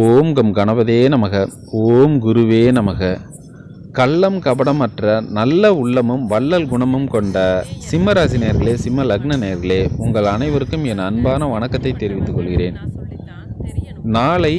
ஓம் come கணபதே நமக. ஓம் குருவே நமக. கள்ளம் கபடமற்ற நல்ல உள்ளமும் வள்ளல் குணமும் கொண்ட சிம்மராசி நேர்களே சிம்ம லக்ன நேர்களே உங்கள் அனைவருக்கும் என் அன்பான வணக்கத்தை தெரிவித்துக் கொள்கிறேன். நாளை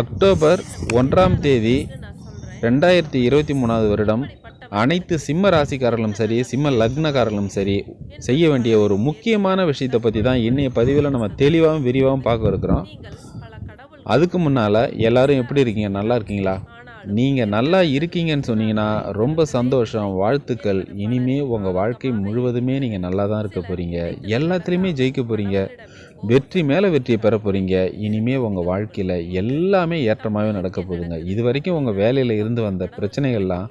அக்டோபர் ஒன்றாம் தேதி ரெண்டாயிரத்தி இருபத்தி மூணாவது வருடம் அனைத்து சிம்ம ராசிக்காரர்களும் சரி சிம்ம லக்னக்காரர்களும் சரி செய்ய வேண்டிய ஒரு முக்கியமான விஷயத்தை பற்றி தான் இன்றைய பதிவில் நம்ம தெளிவாகவும் விரிவாகவும் பார்க்க இருக்கிறோம். அதுக்கு முன்னால் எல்லாரும் எப்படி இருக்கீங்க? நல்லா இருக்கீங்களா? நீங்கள் நல்லா இருக்கீங்கன்னு சொன்னீங்கன்னா ரொம்ப சந்தோஷம் வாழ்த்துக்கள். இனிமே உங்கள் வாழ்க்கை முழுவதுமே நீங்கள் நல்லா தான் இருக்க போகிறீங்க எல்லாத்துலேயுமே ஜெயிக்க போகிறீங்க வெற்றி மேலே வெற்றியை பெற போகிறீங்க இனிமே உங்கள் வாழ்க்கையில் எல்லாமே ஏற்றமாகவே நடக்க போகுதுங்க. இது வரைக்கும் உங்கள் வேலையில் இருந்து வந்த பிரச்சனைகள்லாம்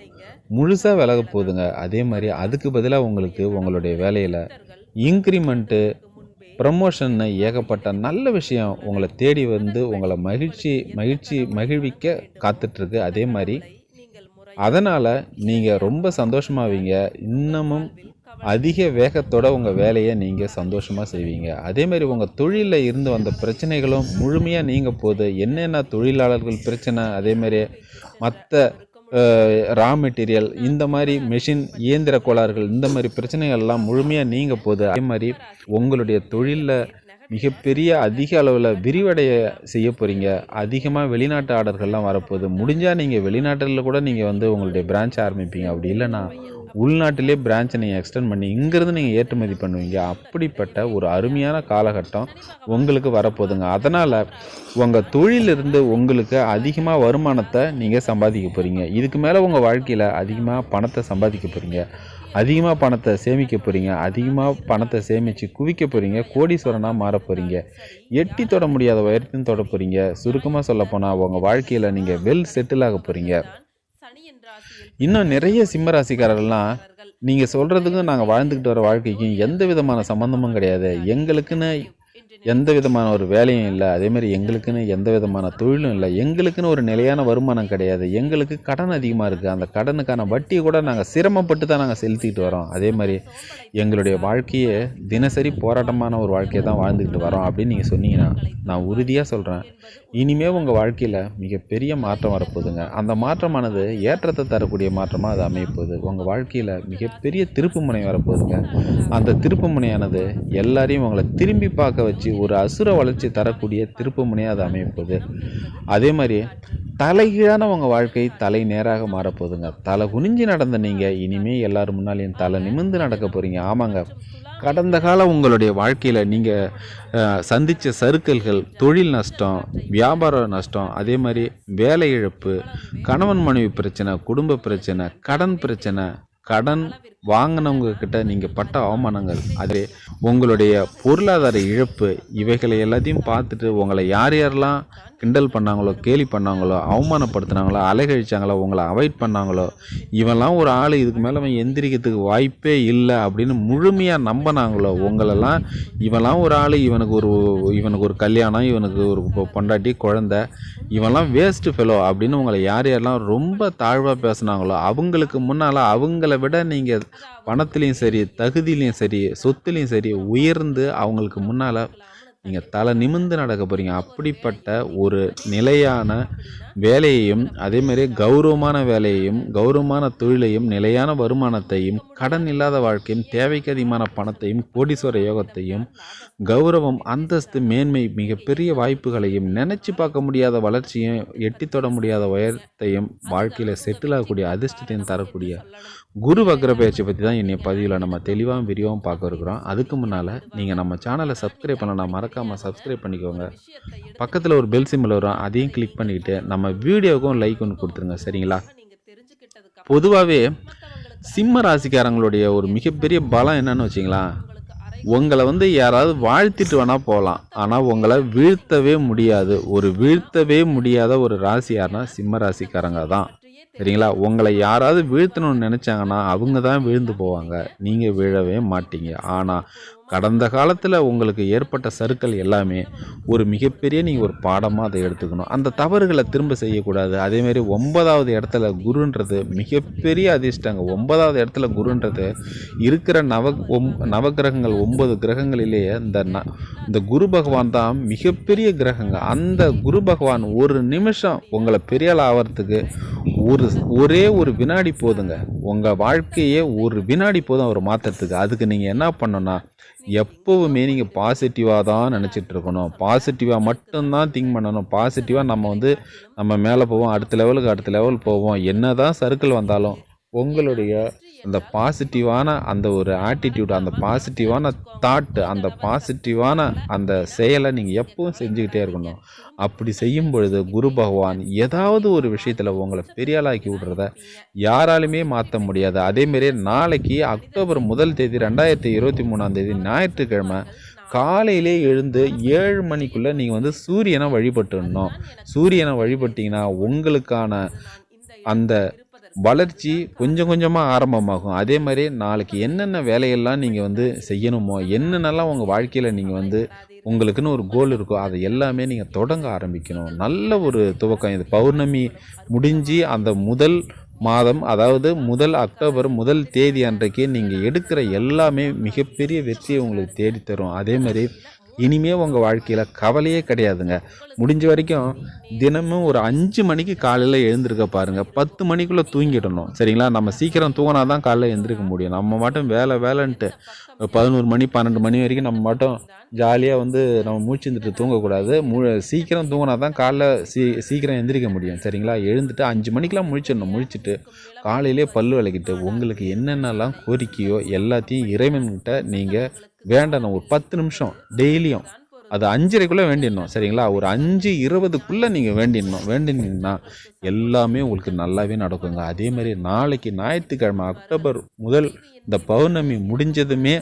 முழுசாக விலக போகுதுங்க. அதே மாதிரி அதுக்கு பதிலாக உங்களுக்கு உங்களுடைய வேலையில் இன்க்ரிமெண்ட்டு ப்ரமோஷன் ஏகப்பட்ட நல்ல விஷயம் உங்களை தேடி வந்து உங்களை மகிழ்ச்சி மகிழ்ச்சி மகிழ்விக்க காத்துட்ருக்கு. அதே மாதிரி அதனால் நீங்கள் ரொம்ப சந்தோஷமாவீங்க. இன்னமும் அதிக வேகத்தோட உங்கள் வேலையை நீங்கள் சந்தோஷமாக செய்வீங்க. அதே மாதிரி உங்கள் தொழிலில் இருந்து வந்த பிரச்சனைகளும் முழுமையாக நீங்கள் போகுது என்னென்ன தொழிலாளர்கள் பிரச்சனை அதேமாரி மற்ற ரா மெட்டீரியல் இந்த மாதிரி மெஷின் இயந்திர கோளாறுகள் இந்த மாதிரி பிரச்சனைகள்லாம் முழுமையாக நீங்க போகுது அதே மாதிரி உங்களுடைய தொழிலில் மிகப்பெரிய அதிக அளவில் விரிவடைய செய்ய போகிறீங்க அதிகமாக வெளிநாட்டு ஆர்டர்கள்லாம் வரப்போகுது. முடிஞ்சால் நீங்கள் வெளிநாட்டில் கூட நீங்கள் வந்து உங்களுடைய பிரான்ச் ஆரம்பிப்பீங்க. அப்படி இல்லைன்னா உள்நாட்டிலே பிரான்ச்சை நீங்கள் எக்ஸ்டெண்ட் பண்ணி இங்கேருந்து நீங்கள் ஏற்றுமதி பண்ணுவீங்க. அப்படிப்பட்ட ஒரு அருமையான காலகட்டம் உங்களுக்கு வரப்போகுதுங்க. அதனால் உங்கள் தொழிலிருந்து உங்களுக்கு அதிகமாக வருமானத்தை நீங்கள் சம்பாதிக்க போகிறீங்க இதுக்கு மேலே உங்கள் வாழ்க்கையில் அதிகமாக பணத்தை சம்பாதிக்க போகிறீங்க அதிகமாக பணத்தை சேமிக்க போகிறீங்க அதிகமாக பணத்தை சேமித்து குவிக்க போகிறீங்க கோடீஸ்வரனாக மாற போகிறீங்க எட்டி தொட முடியாத உயரத்தையும் தொட போகிறீங்க சுருக்கமாக சொல்லப்போனால் உங்கள் வாழ்க்கையில் நீங்கள் வெல் செட்டில் ஆக போகிறீங்க இன்னும் நிறைய சிம்மராசிக்காரர்கள்லாம் நீங்கள் சொல்கிறதுக்கும் நாங்கள் வாழ்ந்துக்கிட்டு வர வாழ்க்கைக்கும் எந்த விதமான சம்மந்தமும் கிடையாது. எங்களுக்குன்னு எந்த விதமான ஒரு வேலையும் இல்லை. அதே மாதிரி எங்களுக்குன்னு எந்த விதமான தொழிலும் இல்லை. எங்களுக்குன்னு ஒரு நிலையான வருமானம் கிடையாது. எங்களுக்கு கடன் அதிகமாக இருக்குது அந்த கடனுக்கான வட்டியை கூட நாங்கள் சிரமப்பட்டு தான் நாங்கள் செலுத்திக்கிட்டு வரோம். அதே மாதிரி எங்களுடைய வாழ்க்கையை தினசரி போராட்டமான ஒரு வாழ்க்கையை தான் வாழ்ந்துக்கிட்டு வரோம் அப்படின்னு நீங்கள் சொன்னீங்கன்னா நான் உறுதியாக சொல்கிறேன் இனிமேல் உங்கள் வாழ்க்கையில் மிகப்பெரிய மாற்றம் வரப்போகுதுங்க. அந்த மாற்றமானது ஏற்றத்தை தரக்கூடிய மாற்றமாக அது அமையப்போகுது. உங்கள் வாழ்க்கையில் மிகப்பெரிய திருப்பு முனை வரப்போகுதுங்க. அந்த திருப்பு முனையானது எல்லாரையும் உங்களை திரும்பி பார்க்க வச்சு ஒரு அசுர வளர்ச்சி தரக்கூடிய திருப்பு முனையாக அது அமையப்போகுது. அதே மாதிரி தலைகீழான உங்கள் வாழ்க்கை தலை நேராக மாறப்போகுதுங்க. தலை குனிஞ்சு நடந்த நீங்கள் இனிமேல் எல்லோரும் முன்னாலேயும் தலை நிமிர்ந்து நடக்க போகிறீங்க ஆமாங்க. கடந்த கால உங்களுடைய வாழ்க்கையில் நீங்கள் சந்தித்த சறுக்கல்கள் தொழில் நஷ்டம் வியாபார நஷ்டம் அதே மாதிரி வேலை இழப்பு கணவன் மனைவி பிரச்சனை குடும்ப பிரச்சனை கடன் பிரச்சனை கடன் வாங்கினவங்க கிட்ட நீங்கள் பட்ட அவமானங்கள் அதே உங்களுடைய பொருளாதார இழப்பு இவைகளை எல்லாத்தையும் பார்த்துட்டு உங்களை யார் யாரெல்லாம் கிண்டல் பண்ணாங்களோ கேலி பண்ணாங்களோ அவமானப்படுத்தினாங்களோ அலைகழிச்சாங்களோ உங்களை அவாய்ட் பண்ணாங்களோ இவெல்லாம் ஒரு ஆள் இதுக்கு மேலே அவன் எந்திரிக்கிறதுக்கு வாய்ப்பே இல்லை அப்படின்னு முழுமையாக நம்பினாங்களோ உங்களெல்லாம் இவெல்லாம் ஒரு ஆள் இவனுக்கு ஒரு இவனுக்கு ஒரு கல்யாணம் இவனுக்கு ஒரு பொண்டாட்டி குழந்த இவன்லாம் வேஸ்ட்டு ஃபெலோ அப்படின்னு உங்களை யார் யாரெல்லாம் ரொம்ப தாழ்வாக பேசுனாங்களோ அவங்களுக்கு முன்னால் அவங்கள விட நீங்கள் பணத்துலேயும் சரி தகுதியிலையும் சரி சொத்துலேயும் சரி உயர்ந்து அவங்களுக்கு முன்னால் நீங்கள் தலை நிமிர்ந்து நடக்க போகிறீங்க அப்படிப்பட்ட ஒரு நிலையான வேலையையும் அதேமாதிரி கௌரவமான வேலையையும் கௌரவமான தொழிலையும் நிலையான வருமானத்தையும் கடன் இல்லாத வாழ்க்கையும் தேவைக்கு அதிகமான பணத்தையும் கோடீஸ்வர யோகத்தையும் கௌரவம் அந்தஸ்து மேன்மை மிகப்பெரிய வாய்ப்புகளையும் நினச்சி பார்க்க முடியாத வளர்ச்சியும் எட்டி தொட முடியாத உயரத்தையும் வாழ்க்கையில் செட்டில் ஆகக்கூடிய அதிர்ஷ்டத்தையும் தரக்கூடிய குரு வக்ர பயிற்சி பற்றி தான் என்னை பதிவில் நம்ம தெளிவாகவும் விரிவாகவும் பார்க்க இருக்கிறோம். அதுக்கு முன்னால் நீங்கள் நம்ம சேனலை சப்ஸ்கிரைப் பண்ணலாம் மறக்காமல் சப்ஸ்கிரைப் பண்ணிக்கோங்க. பக்கத்தில் ஒரு பெல் சிம்பிள் வரும் அதையும் கிளிக் பண்ணிக்கிட்டு நம்ம வீடியோவுக்கும் லைக் ஒன்று கொடுத்துருங்க சரிங்களா? பொதுவாகவே சிம்ம ராசிக்காரங்களுடைய ஒரு மிகப்பெரிய பலம் என்னன்னு வச்சிங்களா உங்களை வந்து யாராவது வாழ்த்திட்டு வேணால் போகலாம். ஆனால் உங்களை வீழ்த்தவே முடியாது. ஒரு வீழ்த்தவே முடியாத ஒரு ராசி யாருன்னா சிம்ம ராசிக்காரங்க தான். சரிங்களா? உங்களை யாராவது வீழ்த்தணும்னு நினச்சாங்கன்னா அவங்க தான் விழுந்து போவாங்க. நீங்கள் விழவே மாட்டீங்க. ஆனால் கடந்த காலத்தில் உங்களுக்கு ஏற்பட்ட சறுக்கல் எல்லாமே ஒரு மிகப்பெரிய நீங்கள் ஒரு பாடமாக அதை எடுத்துக்கணும். அந்த தவறுகளை திரும்ப செய்யக்கூடாது. அதேமாரி ஒன்பதாவது இடத்துல குருன்றது மிகப்பெரிய அதிர்ஷ்டங்க. ஒன்பதாவது இடத்துல குருன்றது இருக்கிற நவ ஒம் நவகிரகங்கள் ஒன்பது கிரகங்களிலேயே இந்த ந இந்த குரு பகவான் தான் மிகப்பெரிய கிரகங்க. அந்த குரு பகவான் ஒரு நிமிஷம் உங்களை பெரியால் ஆகிறதுக்கு ஒரு ஒரே ஒரு வினாடி போதுங்க. உங்கள் வாழ்க்கையே ஒரு வினாடி போதும் அவர் மாற்றுறதுக்கு அதுக்கு நீங்கள் என்ன பண்ணணும்னா எப்போவுமே நீங்கள் பாசிட்டிவாக தான் நினச்சிட்டு இருக்கணும். பாசிட்டிவாக மட்டும்தான் திங்க் பண்ணணும். பாசிட்டிவாக நம்ம வந்து நம்ம மேலே போவோம் அடுத்த லெவலுக்கு அடுத்த லெவல் போவோம். என்ன தான் சர்க்கிள் வந்தாலும் உங்களுடைய அந்த பாசிட்டிவான அந்த ஒரு ஆட்டிடியூட் அந்த பாசிட்டிவான தாட்டு அந்த பாசிட்டிவான அந்த செயலை நீங்கள் எப்பவும் செஞ்சுக்கிட்டே இருக்கணும். அப்படி செய்யும் பொழுது குரு பகவான் ஏதாவது ஒரு விஷயத்தில் உங்களை பெரியாளாக்கி விடுறத யாராலுமே மாற்ற முடியாது. அதேமாரி நாளைக்கு அக்டோபர் முதல் தேதி ரெண்டாயிரத்தி இருபத்தி மூணாம் தேதி ஞாயிற்றுக்கிழமை காலையிலே எழுந்து ஏழு மணிக்குள்ளே நீங்கள் வந்து சூரியனை வழிபட்டுடணும். சூரியனை வழிபட்டிங்கன்னா உங்களுக்கான அந்த வளர்ச்சி கொஞ்சம் கொஞ்சமாக ஆரம்பமாகும். அதே மாதிரி நாளைக்கு என்னென்ன வேலையெல்லாம் நீங்கள் வந்து செய்யணுமோ என்னென்னலாம் உங்கள் வாழ்க்கையில் நீங்கள் வந்து உங்களுக்குன்னு ஒரு கோல் இருக்கோ அதை எல்லாமே நீங்கள் தொடங்க ஆரம்பிக்கணும். நல்ல ஒரு துவக்கம். இது பௌர்ணமி முடிஞ்சு அந்த முதல் மாதம் அதாவது முதல் அக்டோபர் முதல் தேதி அன்றைக்கு நீங்கள் எடுக்கிற எல்லாமே மிகப்பெரிய வெற்றியை உங்களுக்கு தேடித்தரும். அதே மாதிரி இனிமே உங்கள் வாழ்க்கையில் கவலையே கிடையாதுங்க. முடிஞ்ச வரைக்கும் தினமும் ஒரு அஞ்சு மணிக்கு காலையில் எழுந்திருக்க பாருங்கள் பத்து மணிக்குள்ளே தூங்கிடணும். சரிங்களா? நம்ம சீக்கிரம் தூங்கினா தான் காலையில் எழுந்திருக்க முடியும். நம்ம மட்டும் வேலை வேலைன்ட்டு பதினோரு மணி பன்னெண்டு மணி வரைக்கும் நம்ம மட்டும் ஜாலியாக வந்து நம்ம மூச்சுந்துட்டு தூங்கக்கூடாது. மு சீக்கிரம் தூங்கினா தான் காலைல சீ சீக்கிரம் எந்திரிக்க முடியும். சரிங்களா? எழுந்துட்டு அஞ்சு மணிக்கெலாம் முழிச்சிடணும். முழிச்சிட்டு காலையிலே பல்லு விளக்கிட்டு உங்களுக்கு என்னென்னலாம் கோரிக்கையோ எல்லாத்தையும் இறைவன்கிட்ட நீங்கள் வேண்டணும் ஒரு பத்து நிமிஷம் டெய்லியும் அது அஞ்சரைக்குள்ளே வேண்டிடணும் சரிங்களா? ஒரு அஞ்சு இருபதுக்குள்ளே நீங்கள் வேண்டிடணும். வேண்டினீங்கன்னா எல்லாமே உங்களுக்கு நல்லாவே நடக்குங்க. அதே மாதிரி நாளைக்கு ஞாயிற்றுக்கிழமை அக்டோபர் முதல் இந்த பௌர்ணமி முடிஞ்சதுமே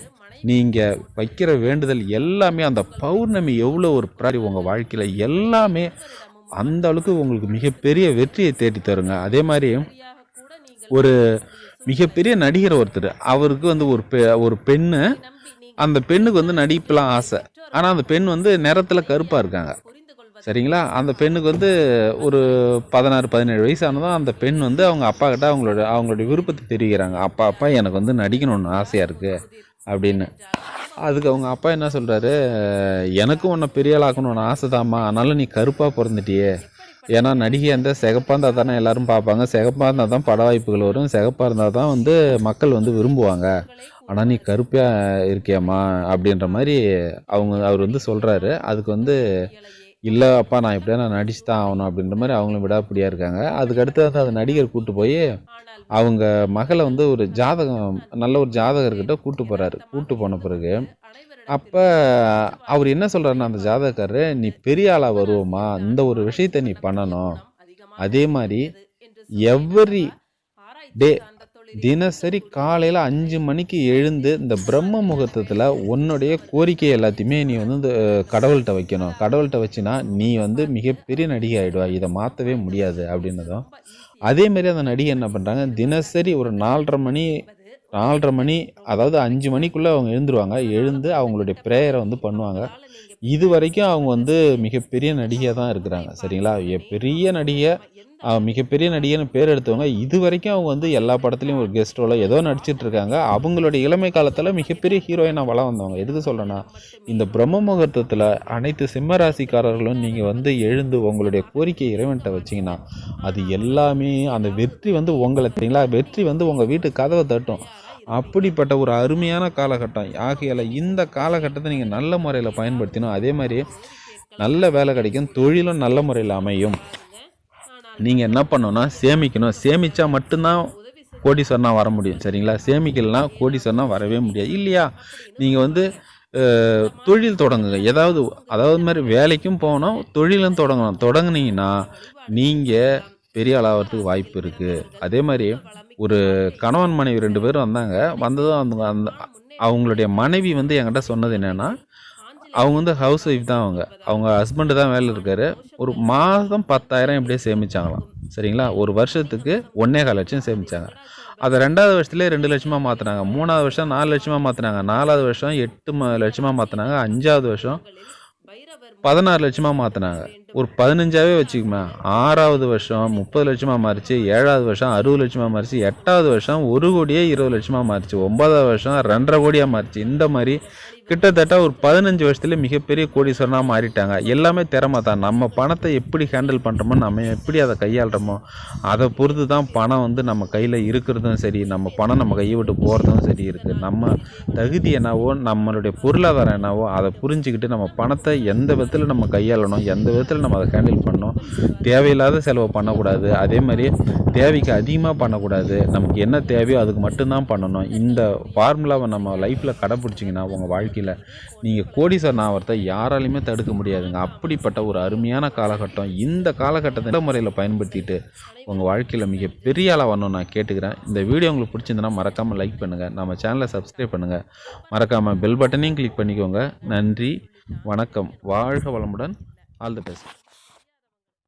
நீங்கள் வைக்கிற வேண்டுதல் எல்லாமே அந்த பௌர்ணமி எவ்வளோ ஒரு பிராடி உங்கள் வாழ்க்கையில் எல்லாமே அந்த அளவுக்கு உங்களுக்கு மிகப்பெரிய வெற்றியை தேடி தருங்க. அதே மாதிரி ஒரு மிகப்பெரிய நடிகர் ஒருத்தர் அவருக்கு வந்து ஒரு பெ ஒரு பெண்ணு அந்த பெண்ணுக்கு வந்து நடிப்புலாம் ஆசை. ஆனால் அந்த பெண் வந்து நிறத்தில் கருப்பாக இருக்காங்க. சரிங்களா? அந்த பெண்ணுக்கு வந்து ஒரு பதினாறு பதினேழு வயசானதும் அந்த பெண் வந்து அவங்க அப்பா கிட்ட அவங்களோட அவங்களுடைய விருப்பத்தை தெரிவிக்கிறாங்க. அப்பா அப்பா எனக்கு வந்து நடிக்கணும்னு ஆசையாக இருக்குது அப்படின்னு. அதுக்கு அவங்க அப்பா என்ன சொல்கிறாரு எனக்கும் உன்னை பெரிய ஆளாக்கணும்னு ஆசை தாம்மா ஆனாலும் நீ கருப்பாக பிறந்துட்டியே. ஏன்னா நடிகை அந்த சிகப்பாக இருந்தால் தானே எல்லோரும் பார்ப்பாங்க. சிகப்பாக இருந்தால் தான் பட வாய்ப்புகள் வரும். சிகப்பாக இருந்தால் தான் வந்து மக்கள் வந்து விரும்புவாங்க. ஆனால் நீ கருப்பாக இருக்கியாம்மா அப்படின்ற மாதிரி அவங்க அவர் வந்து சொல்கிறாரு அதுக்கு வந்து இல்லை அப்பா நான் இப்படியே நான் நடிச்சு தான் ஆகணும் அப்படின்ற மாதிரி அவங்களும் விடாப்படியாக இருக்காங்க. அதுக்கடுத்து வந்து அந்த நடிகர் கூட்டு போய் அவங்க மகளை வந்து ஒரு ஜாதகம் நல்ல ஒரு ஜாதகர்கிட்ட கூட்டு போகிறாரு கூட்டு போன பிறகு அப்போ அவர் என்ன சொல்கிறாருன்னா அந்த ஜாதகக்காரரு நீ பெரிய ஆளாக வருவோமா இந்த ஒரு விஷயத்தை நீ பண்ணணும். அதே மாதிரி எவ்ரி டே தினசரி காலையில் அஞ்சு மணிக்கு எழுந்து இந்த பிரம்ம முகூர்த்தத்தில் உன்னுடைய கோரிக்கை எல்லாத்தையுமே நீ வந்து இந்த கடவுள்கிட்ட வைக்கணும். கடவுள்கிட்ட வச்சுனா நீ வந்து மிகப்பெரிய நடிகை ஆகிடுவா இதை மாற்றவே முடியாது அப்படின்னதும். அதேமாரி அந்த நடிகை என்ன பண்ணுறாங்க தினசரி ஒரு நாலரை மணி நாலரை மணி அதாவது அஞ்சு மணிக்குள்ளே அவங்க எழுந்துருவாங்க. எழுந்து அவங்களுடைய ப்ரேயரை வந்து பண்ணுவாங்க. இது வரைக்கும் அவங்க வந்து மிகப்பெரிய நடிகையாக தான் இருக்கிறாங்க. சரிங்களா? பெரிய நடிகை. மிகப்பெரிய நடிகைன்னு பேர் எடுத்தவங்க இது வரைக்கும் அவங்க வந்து எல்லா படத்துலையும் ஒரு கெஸ்ட் ரோலோ ஏதோ நடிச்சிட்டு இருக்காங்க அவங்களுடைய இளமை காலத்தில் மிகப்பெரிய ஹீரோயினாக வளம் வந்தவங்க. எதுக்கு சொல்கிறேன்னா இந்த பிரம்ம முகூர்த்தத்தில் அனைத்து சிம்ம ராசிக்காரர்களும் நீங்கள் வந்து எழுந்து உங்களுடைய கோரிக்கை இறைவன்கிட்ட வச்சிங்கன்னா அது எல்லாமே அந்த வெற்றி வந்து உங்களை தெரியுங்களா? வெற்றி வந்து உங்கள் வீட்டு கதவை தட்டும். அப்படிப்பட்ட ஒரு அருமையான காலகட்டம். ஆகையால் இந்த காலகட்டத்தை நீங்கள் நல்ல முறையில் பயன்படுத்தினோம் அதே மாதிரி நல்ல வேலை கிடைக்கும் தொழிலும் நல்ல முறையில் அமையும். நீங்கள் என்ன பண்ணணும்னா சேமிக்கணும். சேமித்தா மட்டும்தான் கோடீஸ்வரனா வர முடியும் சரிங்களா? சேமிக்கலைன்னா கோடீஸ்வரனா வரவே முடியாது. இல்லையா? நீங்கள் வந்து தொழில் தொடங்குங்க. ஏதாவது அதாவது மாதிரி வேலைக்கும் போகணும் தொழிலும் தொடங்கணும். தொடங்குனீங்கன்னா நீங்கள் பெரிய ஆளாகிறதுக்கு வாய்ப்பு இருக்குது அதே மாதிரி ஒரு கணவன் மனைவி ரெண்டு பேரும் வந்தாங்க. வந்ததும் அந்த அந்த அவங்களுடைய மனைவி வந்து என்கிட்ட சொன்னது என்னென்னா அவங்க வந்து ஹவுஸ் ஒய்ஃப் தான் அவங்க. அவங்க ஹஸ்பண்டு தான் வேலை இருக்காரு. ஒரு மாதம் பத்தாயிரம் எப்படியே சேமிச்சாங்களாம். சரிங்களா? ஒரு வருஷத்துக்கு ஒன்னே கால் லட்சம் சேமிச்சாங்க. அதை ரெண்டாவது வருஷத்துலேயே ரெண்டு லட்சமாக மாற்றினாங்க மூணாவது வருஷம் நாலு லட்சமாக மாற்றினாங்க நாலாவது வருஷம் எட்டு ம லட்சமாக மாற்றினாங்க அஞ்சாவது வருஷம் பதினாறு லட்சமாக மாற்றினாங்க ஒரு பதினஞ்சாவே வச்சுக்குமே. ஆறாவது வருஷம் முப்பது லட்சமாக மாறிச்சு ஏழாவது வருஷம் அறுபது லட்சமாக மாறிச்சு எட்டாவது வருஷம் ஒரு கோடியே இருபது லட்சமாக மாறிச்சு ஒன்பதாவது வருஷம் ரெண்டரை கோடியாக மாறிச்சு. இந்த மாதிரி கிட்டத்தட்ட ஒரு பதினஞ்சு வருஷத்துல மிகப்பெரிய கோடீஸ்வரனாக மாறிட்டாங்க. எல்லாமே திறமை தான். நம்ம பணத்தை எப்படி ஹேண்டில் பண்ணுறோமோ நம்ம எப்படி அதை கையாளுறோமோ அதை பொறுத்து தான் பணம் வந்து நம்ம கையில் இருக்கிறதும் சரி நம்ம பணம் நம்ம கையை விட்டு போகிறதும் சரி இருக்குது நம்ம தகுதி என்னவோ நம்மளுடைய பொருளாதாரம் என்னவோ அதை புரிஞ்சுக்கிட்டு நம்ம பணத்தை எந்த விதத்தில் நம்ம கையாளணும் எந்த விதத்தில் நம்ம அதை ஹேண்டில் பண்ணணும். தேவையில்லாத செலவு பண்ணக்கூடாது. அதே மாதிரி தேவைக்கு அதிகமாக பண்ணக்கூடாது. நமக்கு என்ன தேவையோ அதுக்கு மட்டும்தான் பண்ணணும். இந்த ஃபார்முலாவை நம்ம லைஃப்பில் கடைப்பிடிச்சிங்கன்னா உங்கள் வாழ்க்கையில் நீங்கள் கோடீஸ்வரன் ஆவரத்தை யாராலையுமே தடுக்க முடியாதுங்க. அப்படிப்பட்ட ஒரு அருமையான காலகட்டம். இந்த காலகட்டத்தை நல்ல முறையில் பயன்படுத்திட்டு உங்கள் வாழ்க்கையில் மிகப்பெரிய பெரிய ஆளாக வரணும்னு நான் கேட்டுக்கிறேன். இந்த வீடியோ உங்களுக்கு பிடிச்சிருந்தனா மறக்காமல் லைக் பண்ணுங்கள் நம்ம சேனலை சப்ஸ்கிரைப் பண்ணுங்கள் மறக்காமல் பெல் பட்டனையும் கிளிக் பண்ணிக்கோங்க. நன்றி வணக்கம். வாழ்க வளமுடன். All the best